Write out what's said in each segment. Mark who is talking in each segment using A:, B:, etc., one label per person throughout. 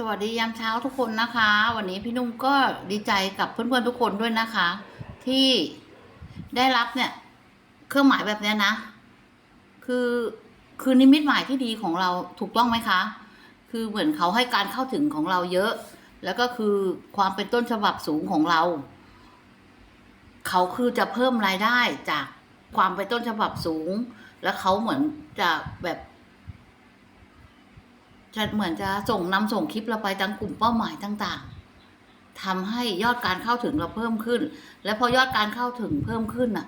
A: สวัสดียามเช้าทุกคนนะคะ วันนี้พี่นุ่มก็ดีใจกับเพื่อนๆทุกคนด้วยนะคะ ที่ได้รับเนี่ย เครื่องหมายแบบนี้นะ คือคือนิมิตหมายที่ดีของเราถูกต้องไหมคะ คือเหมือนเขาให้การเข้าถึงของเราเยอะ แล้วก็คือความเป็นต้นฉบับสูงของเรา เขาคือจะเพิ่มรายได้จากความเป็นต้นฉบับสูง แล้วเขาเหมือนจะแบบ จะเหมือนจะส่งนำส่งคลิปเราไปตามกลุ่มเป้าหมายต่างๆทำให้ยอดการเข้าถึงเราเพิ่มขึ้น และพอยอดการเข้าถึงเพิ่มขึ้นน่ะ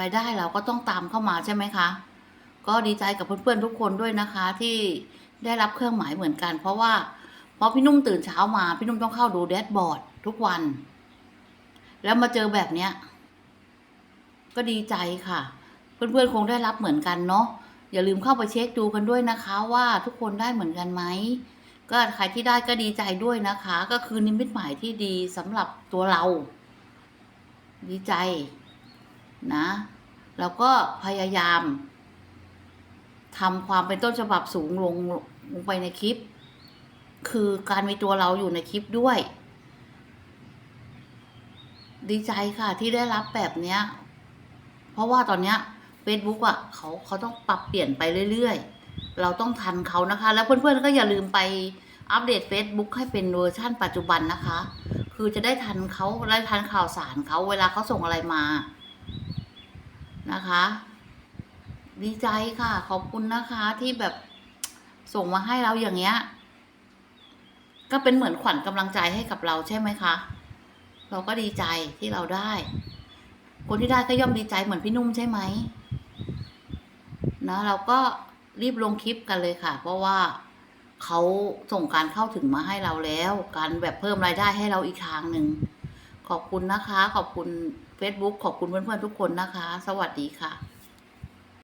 A: รายได้เราก็ต้องตามเข้ามาใช่ไหมคะ ก็ดีใจกับเพื่อนๆทุกคนด้วยนะคะ ที่ได้รับเครื่องหมายเหมือนกัน เพราะว่าพอพี่นุ่มตื่นเช้ามาพี่นุ่มต้องเข้าดูแดชบอร์ดทุกวัน แล้วมาเจอแบบเนี้ยก็ดีใจค่ะ เพื่อนๆคงได้รับเหมือนกันเนาะ อย่าลืมเข้าไปเช็คดูกันด้วยนะคะว่าทุกคนได้เหมือนกันไหมก็ใครที่ได้ก็ดีใจด้วยนะคะ ก็คือนิมิตหมายที่ดีสำหรับตัวเรา ดีใจนะแล้วก็พยายามทำความเป็นต้นฉบับสูงลงลงไปในคลิป คือการมีตัวเราอยู่ในคลิปด้วย ดีใจค่ะที่ได้รับแบบเนี้ย เพราะว่าตอนเนี้ย Facebook อะเขาเขาต้องปรับเปลี่ยนไปเรื่อยๆ เราต้องทันเขานะคะ แล้วเพื่อนๆก็อย่าลืมไปอัปเดต Facebook ให้เป็นเวอร์ชั่นปัจจุบันนะคะ คือจะได้ทันเขาได้ทันข่าวสารเขาเวลาเขาส่งอะไรมานะคะ ดีใจค่ะ ขอบคุณนะคะที่แบบส่งมาให้เราอย่างเงี้ย ก็เป็นเหมือนขวัญกำลังใจให้กับเราใช่ไหมคะ เราก็ดีใจที่เราได้ คนที่ได้ก็ย่อมดีใจเหมือนพี่นุ่มใช่ไหม นะเราก็รีบลงคลิปกันเลยค่ะ เพราะว่าเขาส่งการเข้าถึงมาให้เราแล้ว การแบบเพิ่มรายได้ให้เราอีกทางหนึ่งขอบคุณนะคะ ขอบคุณ Facebook ขอบคุณเพื่อนๆทุกคนนะคะ สวัสดีค่ะ